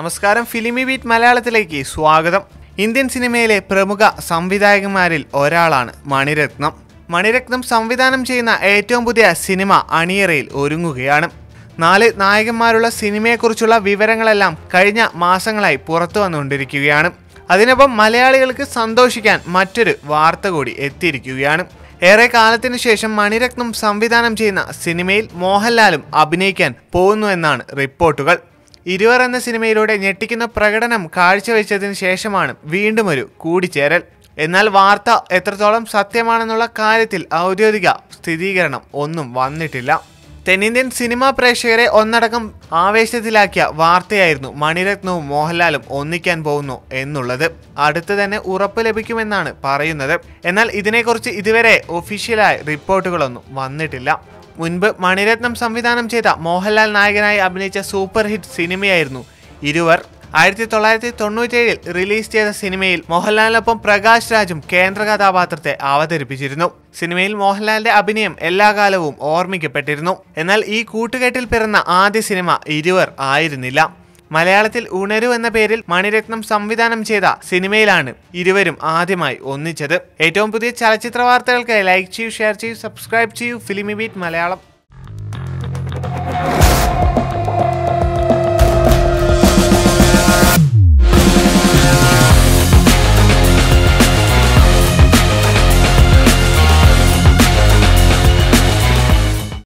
നമസ്കാരം. ഫിലിമി ബീറ്റ് മലയാളത്തിലേക്ക് സ്വാഗതം. ഇന്ത്യൻ സിനിമയിലെ പ്രമുഖ സംവിധായകന്മാരിൽ ഒരാളാണ് മണിരത്നം. മണിരത്നം സംവിധാനം ചെയ്യുന്ന ഏറ്റവും പുതിയ സിനിമ അണിയറയിൽ ഒരുങ്ങുകയാണ്. നാല് നായകന്മാരുള്ള സിനിമയെക്കുറിച്ചുള്ള വിവരങ്ങളെല്ലാം കഴിഞ്ഞ മാസങ്ങളായി പുറത്തു വന്നുകൊണ്ടിരിക്കുകയാണ്. അതിനൊപ്പം മലയാളികൾക്ക് സന്തോഷിക്കാൻ മറ്റൊരു വാർത്ത കൂടി എത്തിയിരിക്കുകയാണ്. ഏറെ കാലത്തിനു ശേഷം മണിരത്നം സംവിധാനം ചെയ്യുന്ന സിനിമയിൽ മോഹൻലാലും അഭിനയിക്കാൻ പോകുന്നു എന്നാണ് റിപ്പോർട്ടുകൾ. ഇരുവർ എന്ന സിനിമയിലൂടെ ഞെട്ടിക്കുന്ന പ്രകടനം കാഴ്ചവെച്ചതിന് ശേഷമാണ് വീണ്ടും ഒരു കൂടിച്ചേരൽ. എന്നാൽ വാർത്ത എത്രത്തോളം സത്യമാണെന്നുള്ള കാര്യത്തിൽ ഔദ്യോഗിക സ്ഥിരീകരണം ഒന്നും വന്നിട്ടില്ല. തെന്നിന്ത്യൻ സിനിമാ പ്രേക്ഷകരെ ഒന്നടക്കം ആവേശത്തിലാക്കിയ വാർത്തയായിരുന്നു മണിരത്നവും മോഹൻലാലും ഒന്നിക്കാൻ പോകുന്നു എന്നുള്ളത്. അടുത്ത് തന്നെ ഉറപ്പ് ലഭിക്കുമെന്നാണ് പറയുന്നത്. എന്നാൽ ഇതിനെക്കുറിച്ച് ഇതുവരെ ഒഫീഷ്യലായ റിപ്പോർട്ടുകളൊന്നും വന്നിട്ടില്ല. മുൻപ് മണിരത്നം സംവിധാനം ചെയ്ത മോഹൻലാൽ നായകനായി അഭിനയിച്ച സൂപ്പർ ഹിറ്റ് സിനിമയായിരുന്നു ഇരുവർ. ആയിരത്തി തൊള്ളായിരത്തി തൊണ്ണൂറ്റേഴിൽ റിലീസ് ചെയ്ത സിനിമയിൽ മോഹൻലാലിനൊപ്പം പ്രകാശ് രാജും കേന്ദ്ര കഥാപാത്രത്തെ അവതരിപ്പിച്ചിരുന്നു. സിനിമയിൽ മോഹൻലാലിന്റെ അഭിനയം എല്ലാ കാലവും ഓർമ്മിക്കപ്പെട്ടിരുന്നു. എന്നാൽ ഈ കൂട്ടുകെട്ടിൽ പിറന്ന ആദ്യ സിനിമ ഇരുവർ ആയിരുന്നില്ല. മലയാളത്തിൽ ഉണരു എന്ന പേരിൽ മണിരത്നം സംവിധാനം ചെയ്ത സിനിമയിലാണ് ഇരുവരും ആദ്യമായി ഒന്നിച്ചത്. ഏറ്റവും പുതിയ ചലച്ചിത്ര വാർത്തകൾക്ക് ലൈക്ക് ചെയ്യൂ ഷെയർ ചെയ്യൂ സബ്സ്ക്രൈബ് ചെയ്യൂ. Filmy beat Malayalam.